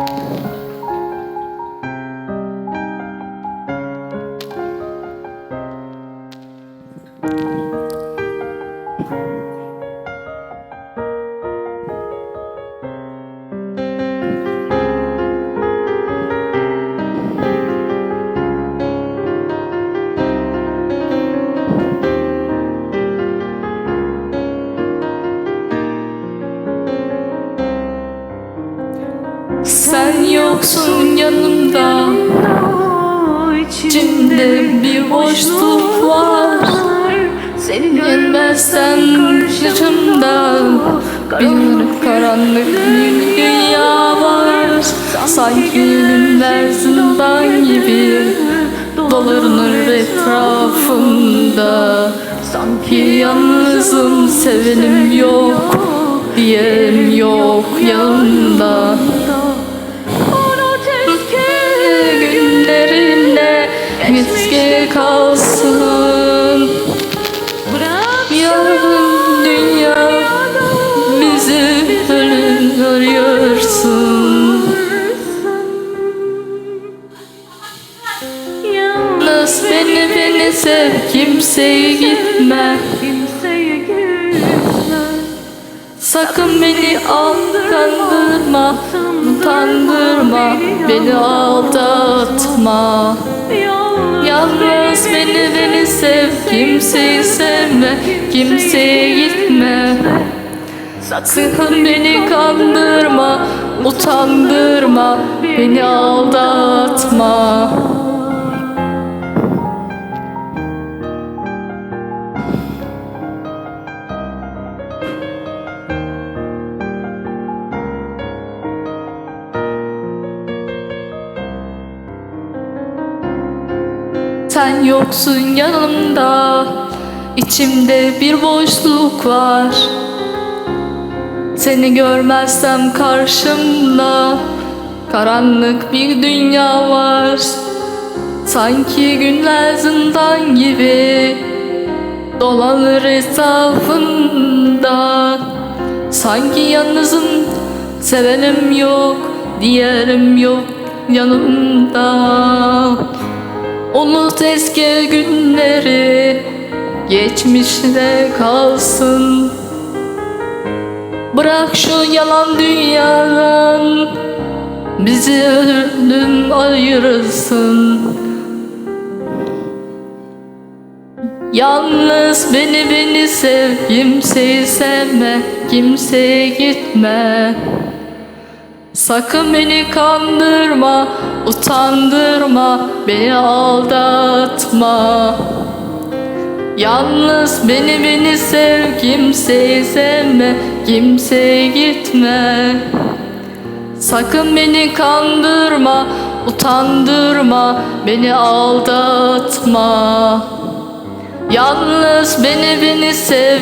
Música Sen yoksun yanımda. İçimde bir boşluk var. Senin Gelmezsen karşımda Bir karanlık bir dünya var. Sanki zindan gibi Dolanır etrafımda. Sanki yalnızım sevenim yok Diyelim yok yanımda Gitke kalsın. Yarın dünya Bizi ölüm arıyorsun Yalnız beni beni sev Kimseye gitme. Sakın beni aldandırma Utandırma Beni aldatma Yalnız beni beni sev Kimseyi sevme Kimseye gitme. Sakın beni kandırma Utandırma Beni aldatma Sen yoksun yanımda. İçimde bir boşluk var. Seni görmezsem karşımda Karanlık bir dünya var. Sanki günler zindan gibi Dolanır etrafında. Sanki yalnızım Sevenim yok Diğerim yok yanımda Unut eski günleri Geçmişte kalsın. Bırak şu yalan dünyadan Bizi ölüm ayırırsın. Yalnız beni beni sev Kimseyi sevme Kimseye gitme Sakın beni kandırma, utandırma, beni aldatma. Yalnız beni beni sev, kimseyi sevme, kimseye gitme. Sakın beni kandırma, utandırma, beni aldatma. Yalnız beni beni sev,